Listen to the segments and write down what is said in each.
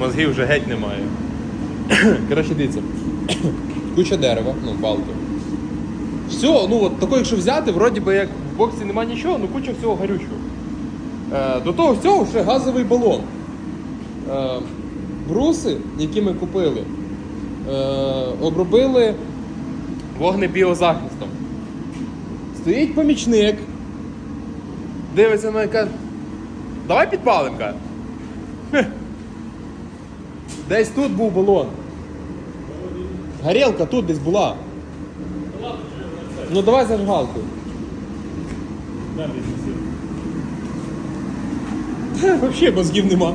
Мозгів вже геть немає. Коротше, дивіться. Куча дерева, ну, балки. Все, ну от тако, якщо взяти, вроді би як в боксі нема нічого, ну куча всього гарючого. Е, до того всього ще газовий балон. Е, бруси, які ми купили, е, обробили вогнебіозахистом. Стоїть помічник, дивиться на яка. Давай підпалим, каже. Хе. Десь тут був балон. Горілка тут десь була. Ну давай зажигалку. Взагалі мозгів нема.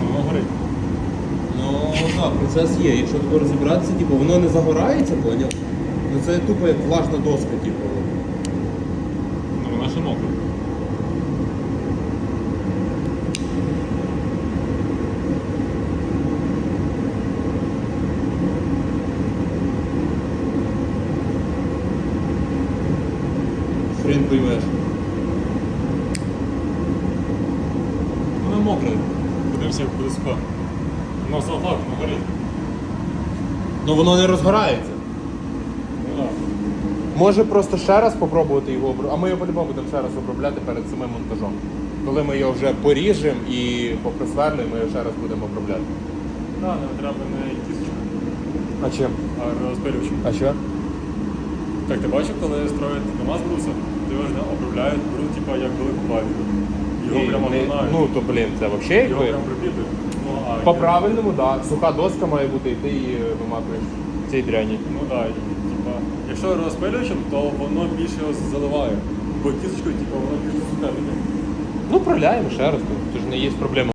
Воно горить. Так, процес є. Якщо тако розібратися, типу, воно не загорається, поняв? Ну це тупо як влажна доска, типу. Ну вона ще мокра. Хрен поймеш. Вона мокра. Подивимося, як буде суха. Воно все так, горить. Ну воно не розгорається. Ну. Може просто ще раз спробувати його обробляти, а ми його по-любому будемо ще раз обробляти перед самим монтажом. Коли ми його вже поріжемо і поприсверлимо, ми його ще раз будемо обробляти. Так, не треба не кісточку, А чим? а розпилювачем. А що? Так ти бачив, коли строять КАМАЗ бруса, ти його ж не обробляють, беруть, типа, як велику палівку. Його прямо не- минають. Ну то блін, це взагалі Його якби. прям припітують. По правильному, так. Да. Суха доска має бути, і ти її вимакуєш Цей цій дряні. Ну так, типа, якщо розпилюючим, то воно більше його заливає. Бо кісточкою, типу, воно більше сухе. Ну, проляємо ще раз, це ж не є проблема.